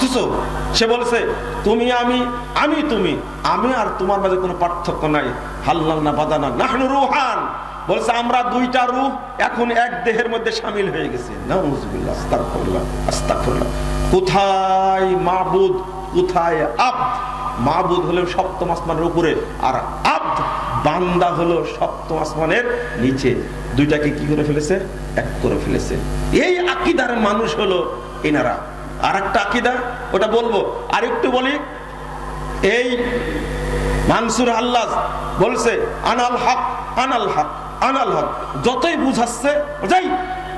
অথচ সে বলেছে, তুমি আমি আমি তুমি, আমি আর তোমার মাঝে কোনো পার্থক্য নাই। হাল্লাল না বাদানা, নাহনু রুহান। বলছে, আমরা দুইটা রূহ এখন এক দেহের মধ্যে সামিল হয়ে গেছে। কোথায় মাবুদ, কোথায় আব্দ? মাবুদ হলো সপ্তম আসমানের উপরে আর আব্দ, বান্দা হলো সপ্তম আসমানের নিচে। দুইটাকে কি করে ফেলেছে? এক করে ফেলেছে। এই আকিদার মানুষ হলো এনারা আর একটা আকিদা, ওটা বলব। আর একটু বলি, এই মানসুর আল্লাহ বলছে, আনাল হক আনাল হক আনাল হক। যতই বুঝাচ্ছে, যাই,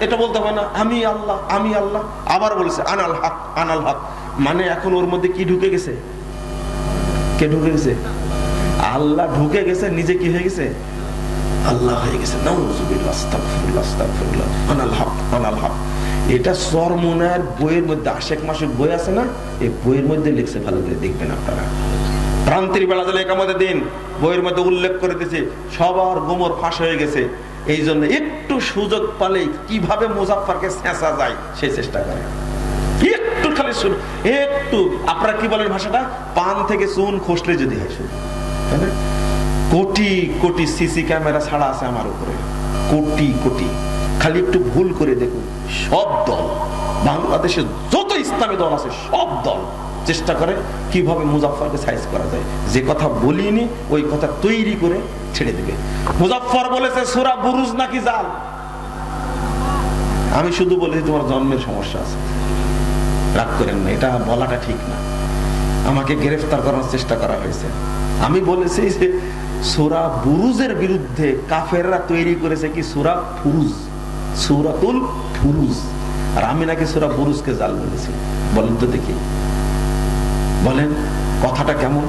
এটা বলতে হবে না, আমি আল্লাহ আমি আল্লাহ। আবার বলছে, আনাল হক আনাল হক। মানে এখন ওর মধ্যে কি ঢুকে গেছে? কে ঢুকে গেছে? আল্লাহ ঢুকে গেছে, নিজে কি হয়ে গেছে? আল্লাহ হয়ে গেছে। নাউজুবিল্লাহ, আস্তাগফিরুল্লাহ আস্তাগফিরুল্লাহ। আনাল হক আনাল হক। এটা সরমুনার বইয়ের মধ্যে আশেক মাসের বই আছে না? এই বইয়ের মধ্যে লিখছে ভালো করে দেখবেন আপনারা। প্রান্তির বেলা দিলে একামতে দিন বইয়ের মধ্যে উল্লেখ করে দিয়েছে সবার গোমর ফাঁস হয়ে গেছে। এই জন্য একটু সুযোগ পালে কীভাবে মুজাফফরকে ছেঁচা যায় সেই চেষ্টা করে। একটু খালি শুন, একটু, আপনারা কি বলেন ভাষাটা? পান থেকে চুন খসলে যদি হয় শুধু কোটি কোটি সিসি ক্যামেরা ছাড়া আছে আমার উপরে। কোটি কোটি। খালি একটু ভুল করে দেখুন। সব দল, বাংলাদেশের যত ইসলামী দল আছে, সব দল চেষ্টা করে কীভাবে মুজাফফরকে সাইজ করা যায়। যে কথা বলিনি, ওই কথা তৈরি করে ছেড়ে দেবে। মুজাফফর বলেছে, সুরা বুরুজ নাকি জাল? আমি শুধু বলেছি, তোমার জন্মের সমস্যা আছে। রাগ করেন না, এটা বলাটা ঠিক না। আমাকে গ্রেফতার করার চেষ্টা করা হয়েছে। আমি বলেছি যে, সুরা বুরুজের বিরুদ্ধে কাফেররা তৈরি করেছে কি সুরা ফুরুজ? সুরাতুল ফুরুজ আর আমি নাকি সুরা বুরুজকে জাল বলেছি বলেন তো দেখি। বলেন, কথাটা কেমন?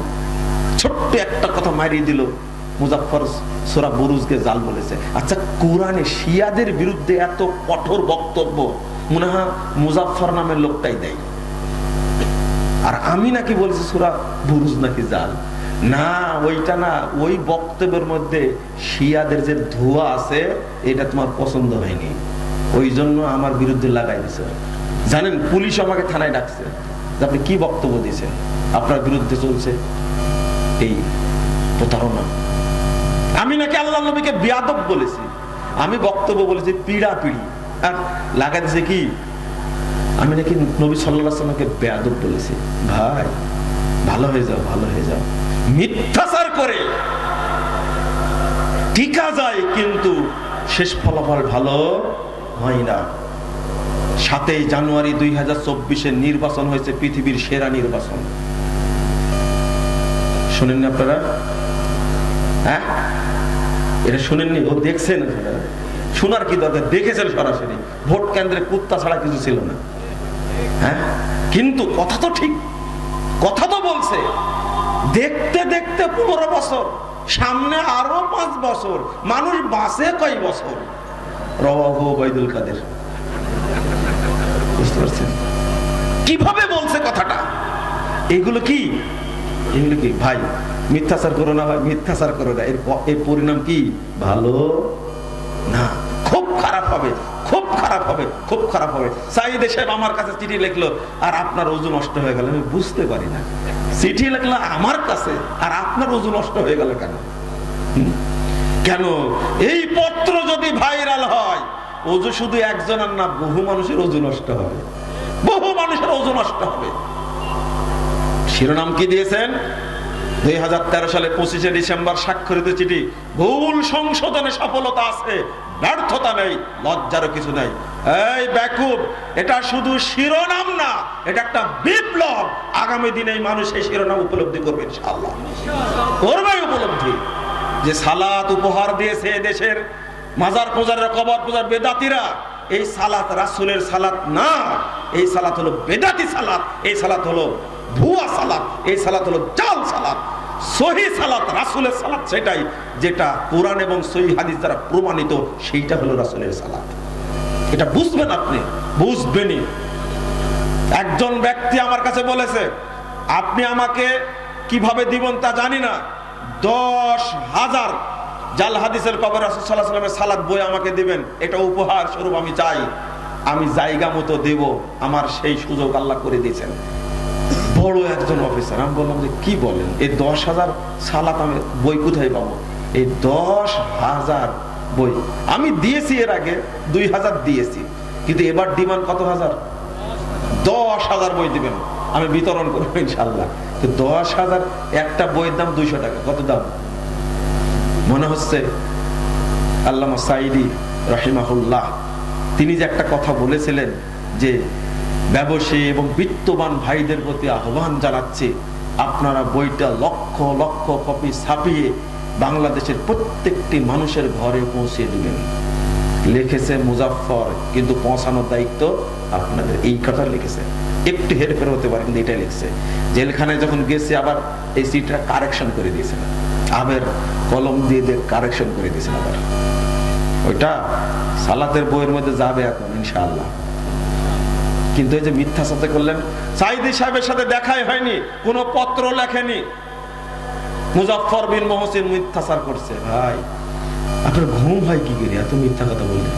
ছোট্ট একটা কথা মারিয়ে দিল। মুজাফফর সুরা বুরুজকে জাল বলেছে। আচ্ছা কোরআনে শিয়াদের বিরুদ্ধে এত কঠোর বক্তব্য, মনে হয় মুজাফফর নামের লোকটাই দেয়। আর আমি নাকি বলছি সুরা বুরুজ নাকি জাল। না, ওইটা না, ওই বক্তব্যের মধ্যে শিয়াদের যে ধোয়া আছে, এটা তোমার পছন্দ হয়নি। ওই জন্য আমার বিরুদ্ধে লাগাই দিছে। জানেন, পুলিশ আমাকে থানায় ডাকছে যে আপনি কি বক্তব্য দিয়েছেন? আপনার বিরুদ্ধে চলছে এই প্রতারণা। আমি নাকি আল্লাহ নবীকে বিয়াদব বলেছি। আমি বক্তব্য বলেছি পিড়া পিড়ি। আর লাগাই দিছে কি? আমি নাকি নবী সাল্লাহ সাল্লামকে বেয়াদব বলেছি। ভাই, ভালো হয়ে যাও, ভালো হয়ে যাও। মিথ্যাচার করে। টিকা যায় কিন্তু শেষ ফলাফল ভালো হয় না। সাতই জানুয়ারি দুই হাজার চব্বিশের নির্বাচন হয়েছে পৃথিবীর সেরা নির্বাচন। শুনেননি আপনারা? হ্যাঁ? এটা শুনেননি? ও দেখছেন শোনার কি দরকার? দেখেছেন সরাসরি। ভোট কেন্দ্রে কুত্তা ছাড়া কিছু ছিল না। হ্যাঁ? কিন্তু কথা তো ঠিক। কথা তো বলছে। দেখতে দেখতে পনেরো বছর, সামনে আরও পাঁচ বছর। মানুষ বাঁচে কয় বছর? রবাহু কাদের। বুঝতে পারছেন? কীভাবে বলছে কথাটা? এগুলো কি? এগুলো কি? ভাই, মিথ্যাচার করো না ভাই, মিথ্যাচার করো না। এর এর পরিণাম কি? ভালো না। খুব খারাপ হবে, খুব খারাপ হবে, খুব খারাপ হবে। সাইদ সাহেব আমার কাছে চিঠি লিখলো, আর আপনার ওজন নষ্ট হয়ে গেল, আমি বুঝতে পারি না। চিঠি লাগল আমার কাছে আর আপনার ওজন নষ্ট হয়ে গেল কেন? কেন? এই পত্র যদি ভাইরাল হয় ওজু শুধু একজনের না, বহু মানুষের ওজন নষ্ট হবে। বহু মানুষের ওজন নষ্ট হবে। শিরোনাম কি দিয়েছেন? দু হাজার তেরো সালে পঁচিশে ডিসেম্বর স্বাক্ষরিত চিঠি, ভুল সংশোধনে সফলতা আছে, ব্যর্থতা নেই, লজ্জারও কিছু নেই। এই ব্যাকুব এটা শুধু শিরোনাম না, এটা একটা বিপ্লব। আগামী দিনে মানুষ এই শিরোনাম উপলব্ধি করবে ইনশাআল্লাহ। করবে উপলব্ধি। যে সালাত উপহার দিয়েছে দেশের মাজার পূজারের, কবর পূজার বেদাতিরা, এই সালাত রাসুলের সালাত না, এই সালাত হলো বেদাতি সালাত, এই সালাত হলো ভুয়া সালাত, এই সালাত হলো জাল সালাত, সহি সালাত, রাসুলের সালাত সেটাই যেটা কোরআন এবং সহি হাদিস দ্বারা প্রমাণিত, সেইটা হলো রাসুলের সালাত। এটা বুঝবেন আপনি? বুঝবেনই। একজন ব্যক্তি আমার কাছে বলেছে, আপনি আমাকে কীভাবে দিবেন তা জানি না। দশ হাজার জাল হাদিসের কবর রাসুসাল্লাহামের সালাদ বই আমাকে দিবেন। এটা উপহার স্বরূপ আমি চাই। আমি জায়গা মতো দেব। আমার সেই সুযোগ আল্লাহ করে দিয়েছেন। বড় একজন অফিসার আমি বললাম যে, কি বলেন? এই দশ হাজার সালাত আমি বই কোথায় পাবো? এই দশ হাজার বই আমি দিয়েছি এর আগে, দুই হাজার দিয়েছি, কিন্তু এবার ডিমান্ড কত হাজার? দশ হাজার বই দিবেন, আমি বিতরণ করব ইনশাল্লাহ তো দশ হাজার একটা বইয়ের দাম দুইশো টাকা, কত দাম? মনে হচ্ছে আল্লামা সাইদি রহিমাহুল্লাহ, তিনি যে একটা কথা বলেছিলেন যে ব্যবসায়ী এবং বিত্তবান ভাইদের প্রতি আহ্বান জানাচ্ছে, আপনারা বইটা লক্ষ লক্ষ কপি ছাপিয়ে বাংলাদেশের প্রত্যেকটি মানুষের ঘরে পৌঁছে দিবেন। লিখেছে মুজাফফর, কিন্তু পৌঁছানোর দায়িত্ব আপনাদের। এই কথা লিখেছে। একটু হেরফের হতে পারে, কিন্তু এটাই লিখছে। জেলখানায় যখন গেছে, আবার এই সিটটা কারেকশন করে দিয়েছেন আবার কলম দিয়ে দিয়ে কারেকশন করে দিয়েছেন আবার। ওইটা সালাতের বইয়ের মধ্যে যাবে এখন, ইনশাআল্লাহ। কিন্তু এই যে মিথ্যা সাথে করলেন সাইদি সাহেবের সাথে দেখাই হয়নি কোনো পত্র লেখেনি। মুজাফফর বিন মহসিন মিথ্যাচার করছে। ভাই আপনার ঘুম হয় কি করে? এত মিথ্যা কথা বললেন।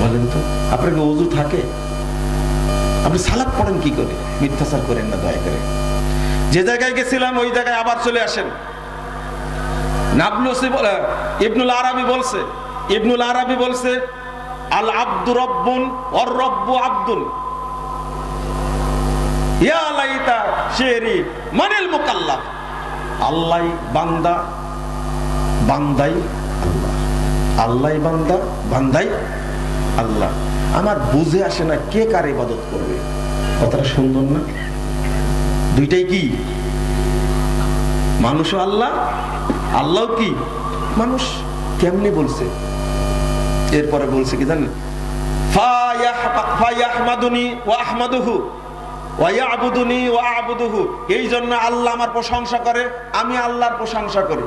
বলেন তো আপনার কি অজু থাকে? আপনি সালাদ পড়েন কি করে? মিথ্যাচার করেন না দয়া করে। যে জায়গায় গেছিলাম ওই জায়গায় আবার চলে আসেন। নাবলুসি বলে ইবনুল আরাবি বলছে ইবনুল আরাবি বলছে আল আব্দু রব্বুন অর রব্বু আব্দুল আল্লাহ আল্লাহ। আমার বুঝে আসে না কে কার ইবাদত করবে। কথাটা সুন্দর না? দুইটাই কি? মানুষও আল্লাহ? আল্লাহ কি? মানুষ কেমনে বলছে? এরপরে বলছে কি জানেন? ওয়া ইয়াবুদুনি ওয়া আবুদুহু এই জন্য আল্লাহ আমার প্রশংসা করে, আমি আল্লাহর প্রশংসা করি।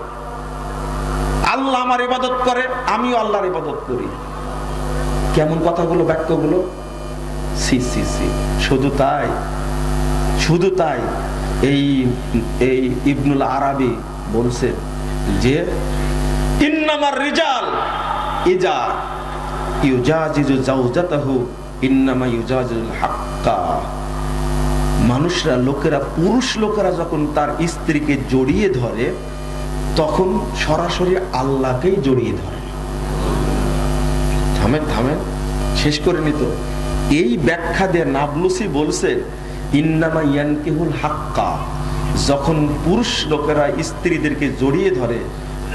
আল্লাহ আমার ইবাদত করে, আমিও আল্লাহর ইবাদত করি। কেমন কথাগুলো, বাক্যগুলো? সি সি সি। শুধু তাই শুধু তাই, এই এই ইবনুল আরাবি বলছে যে, ইন্নামার রিজাল ইজা ইউজাজিজু জাওজাতাহু ইন্নামা ইউজাজিজুল হাক্কা। মানুষরা, লোকেরা, পুরুষ লোকেরা যখন তার স্ত্রীকে জড়িয়ে ধরে, তখন সরাসরি আল্লাহকেই জড়িয়ে ধরে। থামেন থামেন, শেষ করে নিত এই ব্যাখ্যা দিয়ে নাবলুসি বলছে, ইন্নামা ইয়ানকিহুল হাক্কা। যখন পুরুষ লোকেরা স্ত্রীদেরকে জড়িয়ে ধরে,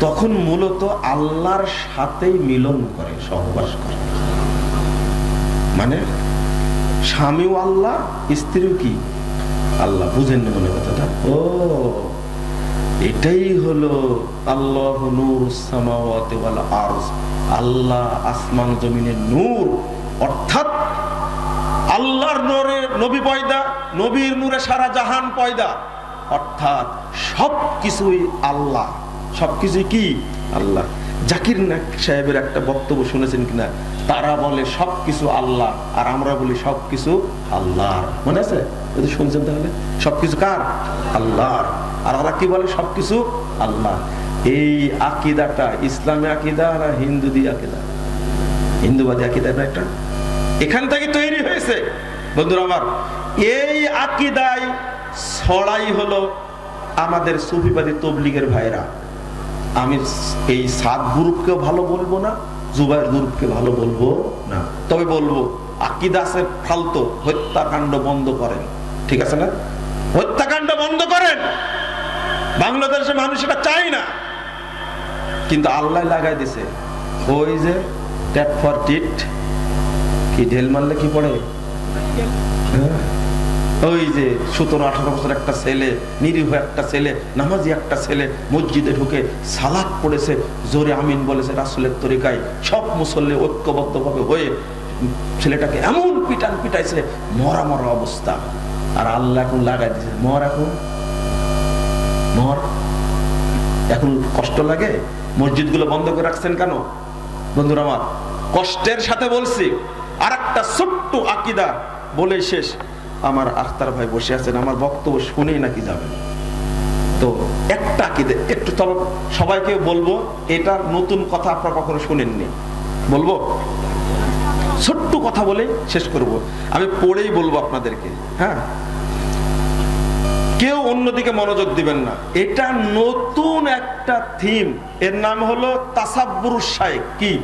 তখন মূলত আল্লাহর সাথেই মিলন করে, সহবাস করে। মানে স্বামীও আল্লাহ, স্ত্রীও কি? আল্লাহ বুঝেন না মনে কথাটা? ও, এটাই হলো আল্লাহ নূর আরজ। আল্লাহ আসমান জমিনের নূর, অর্থাৎ আল্লাহর নূরে নবী পয়দা, নবীর নূরে সারা জাহান পয়দা, অর্থাৎ সব কিছুই আল্লাহ। সবকিছুই কি? আল্লাহ। জাকির নাক সাহেবের একটা বক্তব্য শুনেছেন কিনা? তারা বলে সবকিছু আল্লাহ, আর আমরা বলি সবকিছু আল্লাহর। মনে আছে? যদি শুনছেন তাহলে সবকিছু কার? আল্লাহর। আর কি বলে? সবকিছু আল্লাহ। এই আকিদাটা, ইসলামী আকিদা আকিদা? হিন্দুবাদী আকিদা একটা? এখান থেকে তৈরি হয়েছে। বন্ধুরা আমার, এই ছড়াই হলো আমাদের সুফিবাদী তবলিগের ভাইরা। আমি এই সাত গ্রুপকেও ভালো বলব না, জুবাইর গ্রুপকে ভালো বলব না। তবে বলব আকিদাসের ফালতো, হত্যাকাণ্ড বন্ধ করেন। ঠিক আছে না? হত্যাকাণ্ড বন্ধ করেন। বাংলাদেশের মানুষ এটা চাই না। কিন্তু আল্লাহ লাগাই দিছে। ওই যে ট্যাপ ফর টিট, কি ঢেল মারলে কি পড়ে? হ্যাঁ? ওই যে সতেরো, আঠারো বছর একটা ছেলে, নিরীহ একটা ছেলে, নামাজি একটা ছেলে, মসজিদে ঢুকে সালাদ পড়েছে, জোরে আমিন বলেছে রাসুলের তরিকায়। সব মুসল্লি ঐক্যবদ্ধভাবে হয়ে ছেলেটাকে এমন পিটান পিটাইছে, মরা মরা অবস্থা। আর আল্লাহ এখন লাগাই দিয়েছে মর এখন। মর। এখন কষ্ট লাগে? মসজিদগুলো বন্ধ করে রাখছেন কেন? বন্ধুরা আমার, কষ্টের সাথে বলছি আর একটা ছোট্ট আকিদা বলে শেষ। আমার আখতার ভাই বসে আছেন, আমার বক্তব্য শুনেই নাকি যাবেন। তো একটা আকিদে, একটু চলো, সবাইকে বলব, এটা নতুন কথা আপনারা কখনো শুনেননি। বলব? ছোট্ট কথা বলে শেষ করব। আমি পড়েই বলব আপনাদেরকে হ্যাঁ? কেউ অন্যদিকে মনোযোগ দিবেন না। এটা নতুন একটা থিম এর নাম হলো তাসাব্বুর শায়েক। কি?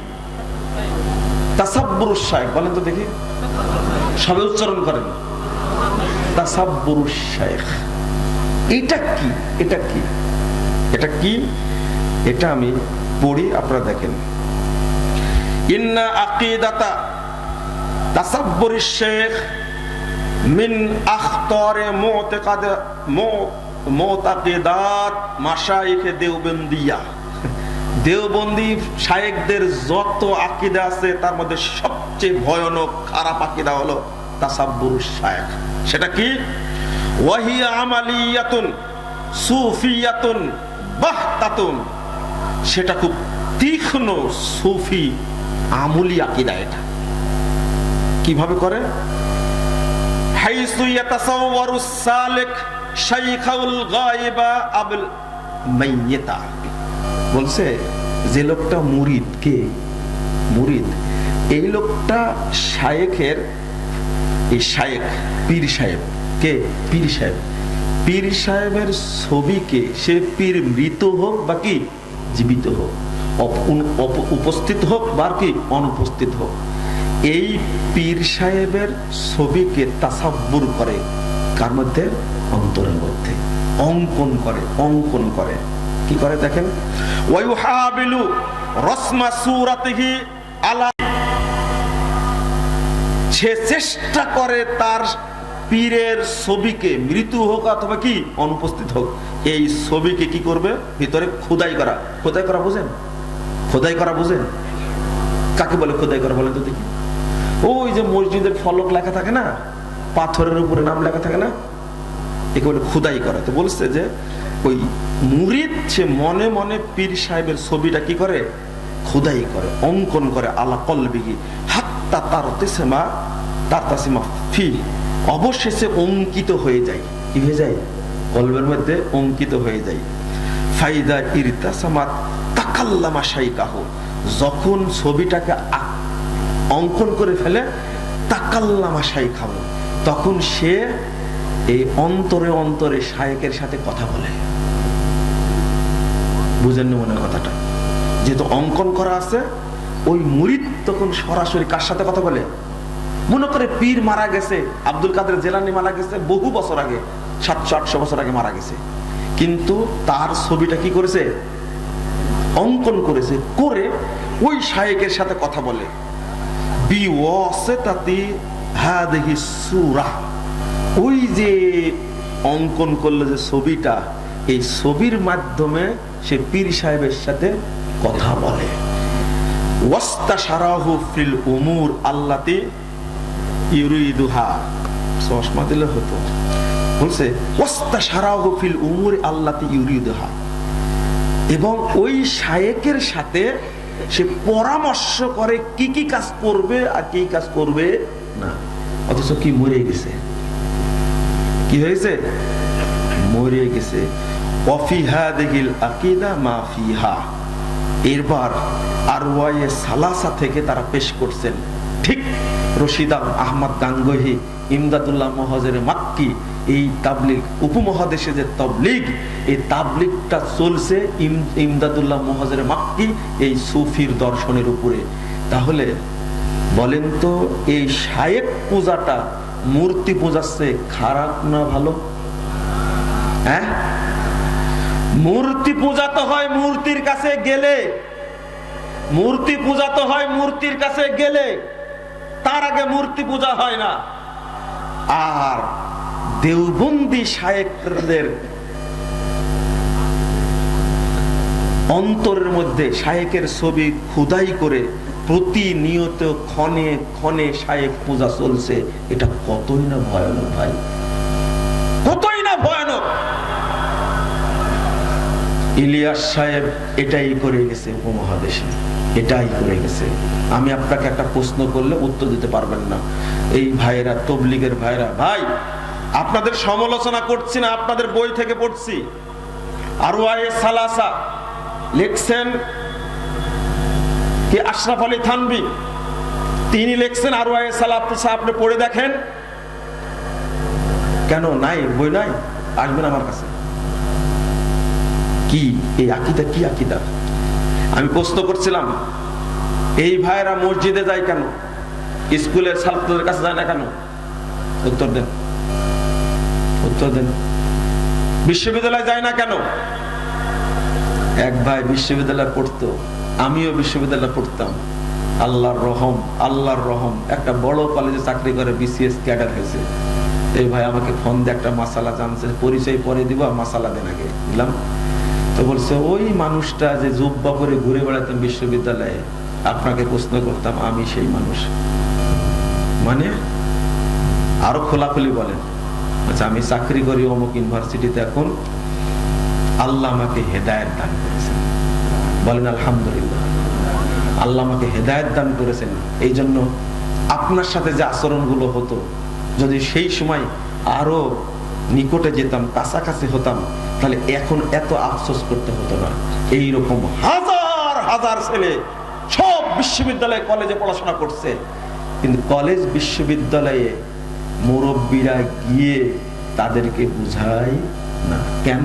তাসাব্বুর শায়েক। বলেন তো দেখি। সবে উচ্চারণ করেন। তাসাব্বুর শায়েখ এটা কি? এটা কি? এটা কি? এটা আমি পড়ি, আপনারা দেখেন। ইন্না আকিদাতা তাসাব্বুর শেখ মিন আখতারে মুতাকাদ মুতাকিদাত মাশাইখে দেওবন্দিয়া। দেওবন্দি শায়েকদের যত আকিদা আছে, তার মধ্যে সবচেয়ে ভয়ানক, খারাপ আকিদা হলো তাসাব্বুর শায়েখ। সেটা কি? ওয়াহিয়া আমালিয়াতুন, সুফিয়াতুন, বাহতাতুন। সেটা খুব তীক্ষ্ণ সুফি আমলি আকিদা এটা। কীভাবে করে? হাইসু ইয়াতাসাওয়ারু সালিক শাইখাউল গায়বা আবল মাইয়াতা। বলছে যে লোকটা মুরিদ কে? মুরিদ এই লোকটা শায়েখের এই শায়েখ পীর সাহেব। কে? পীর সাহেব। পীর সাহেবের ছবিকে সে পীর মৃত হোক বা কি? জীবিত হোক। উপস্থিত হোক বা কি? অনুপস্থিত হোক। এই পীর সাহেবের ছবিকে তাসাব্বুর করে। কার মধ্যে? অন্তরের মধ্যে। অঙ্কন করে অঙ্কন করে। কি করে দেখেন? ওয়ায়ুহাবিলু রসমা সুরাতিহি আলা সে চেষ্টা করে তার পীরের ছবিকে, মৃত্যু হোক অথবা কি, অনুপস্থিত হোক, এই ছবিকে কি করবে? ভিতরে খোদাই করা। খোদাই করা বুঝেন? খোদাই করা বুঝেন? কাকে বলে খোদাই করা বলেন তো দেখি। ওই যে মসজিদের ফলক লেখা থাকে না? পাথরের উপরে নাম লেখা থাকে না? একে বলে খুদাই করা। তো বলছে যে, ওই মুরিদ সে মনে মনে পীর সাহেবের ছবিটা কি করে? খুদাই করে, অঙ্কন করে আলা কলবিগি হাত্তা তার তেসেমা, তার তাসিমা ফি। অবশেষে অঙ্কিত হয়ে যায়। কি হয়ে যায়? কলবের মধ্যে অঙ্কিত হয়ে যায়। ফাইদা ইরতাসামাত তাকাল্লামা শাইকাহ। যখন ছবিটাকে অঙ্কন করে ফেলে, তাকাল্লামা শাইখাহ তখন সে এই অন্তরে অন্তরে শায়েকের সাথে কথা বলে। বুঝেননি মনে কথাটা? যেহেতু অঙ্কন করা আছে, ওই মুরিদ তখন সরাসরি কার সাথে কথা বলে? মনে করে পীর মারা গেছে, আব্দুল কাদের জেলানি মারা গেছে, বহু বছর আগে, সাতশো, আটশো বছর আগে মারা গেছে। কিন্তু তার ছবিটা কি করেছে? অঙ্কন করেছে, করে ওই শায়েকের সাথে কথা বলে। ওই যে অঙ্কন করল যে ছবিটা, এই ছবির মাধ্যমে সে পীর সাহেবের সাথে কথা বলে। ওয়াস্তা ফিল উমুর, আল্লাতি চশমা দিলে হতো। বলছে ফিল এবং ওই শায়েকের সাথে সে পরামর্শ করে কি কি কাজ করবে আর কি কাজ করবে না। অথচ কি মরে গেছে? কি হয়েছে? মরে গেছে। অফিহা দেখিল আকিদা মাফিহা এরবার আর সালাসা থেকে তারা পেশ করছেন। ঠিক রশিদা আহমদ গাঙ্গহি, ইমদাদুল্লাহ মহাজের মাক্কি, এই তাবলিগ উপমহাদেশে যে তাবলিগ, এই তাবলিগটা চলছে ইম- ইমদাদুল্লাহ মহাজের মাক্কি, এই সুফির দর্শনের উপরে। তাহলে বলেন তো, এই শায়েক পূজাটা মূর্তি পূজাচ্ছে খারাপ না ভালো? হ্যাঁ? মূর্তি পূজা তো হয় মূর্তির কাছে গেলে। মূর্তি পূজা তো হয় মূর্তির কাছে গেলে। তার আগে মূর্তি পূজা হয় না। আর দেওবন্দি শায়েকদের অন্তরের মধ্যে শায়েকের ছবি খুদাই করে প্রতিনিয়ত ক্ষণে ক্ষণে শায়েক পূজা চলছে। এটা কতই না ভয়ানক ভাই? কতই না ভয়ানক? ইলিয়াস সাহেব এটাই করে গেছে উপমহাদেশে। এটাই করে গেছে। আমি আপনাকে একটা প্রশ্ন করলে উত্তর দিতে পারবেন না। এই ভাইয়েরা, তবলিগের ভাইরা ভাই, আপনাদের সমালোচনা করছি না, আপনাদের বই থেকে পড়ছি। আরও সালাসা লিখছেন কি আশরাফ আলী থানবি তিনি লিখছেন আরও আপনি পড়ে দেখেন। কেন? নাই, বই নাই? আসবেন আমার কাছে। কি? এই আকিদা, কি আকিদা? আমি প্রশ্ন করছিলাম, এই ভাইয়েরা মসজিদে যায় কেন? স্কুলের ছাত্রদের কাছে যায় না কেন? উত্তর দেন। উত্তর দেন। বিশ্ববিদ্যালয়ে যায় না কেন? এক ভাই বিশ্ববিদ্যালয়ে পড়তো, আমিও বিশ্ববিদ্যালয়ে পড়তাম। আল্লাহর রহম আল্লাহর রহম। একটা বড় কলেজে চাকরি করে বিসিএস ক্যাডার হয়েছে। এই ভাই আমাকে ফোন দিয়ে একটা মাসালা জানছে, পরিচয় পরে দিব আর মাসালা দেন আগে। বুঝলাম তো বলছে, ওই মানুষটা যে জুব্বা পরে ঘুরে বেড়াতাম বিশ্ববিদ্যালয়ে, আপনাকে প্রশ্ন করতাম, আমি সেই মানুষ। মানে আরও খোলাখুলি বলেন আচ্ছা আমি চাকরি করি অমুক ইউনিভার্সিটিতে এখন, আল্লাহ আমাকে হেদায়ত দান করেছেন। বলেন, আলহামদুলিল্লাহ, আল্লাহ আমাকে হেদায়ত দান করেছেন। এই জন্য আপনার সাথে যে আচরণগুলো হতো, যদি সেই সময় আরও নিকটে যেতাম, কাছাকাছি হতাম তাহলে এখন এত আফসোস করতে হতো না। এইরকম হাজার হাজার ছেলে সব বিশ্ববিদ্যালয়ে কলেজে পড়াশোনা করছে। কিন্তু কলেজ বিশ্ববিদ্যালয়ে মুরব্বীরা গিয়ে তাদেরকে বুঝায় না। কেন?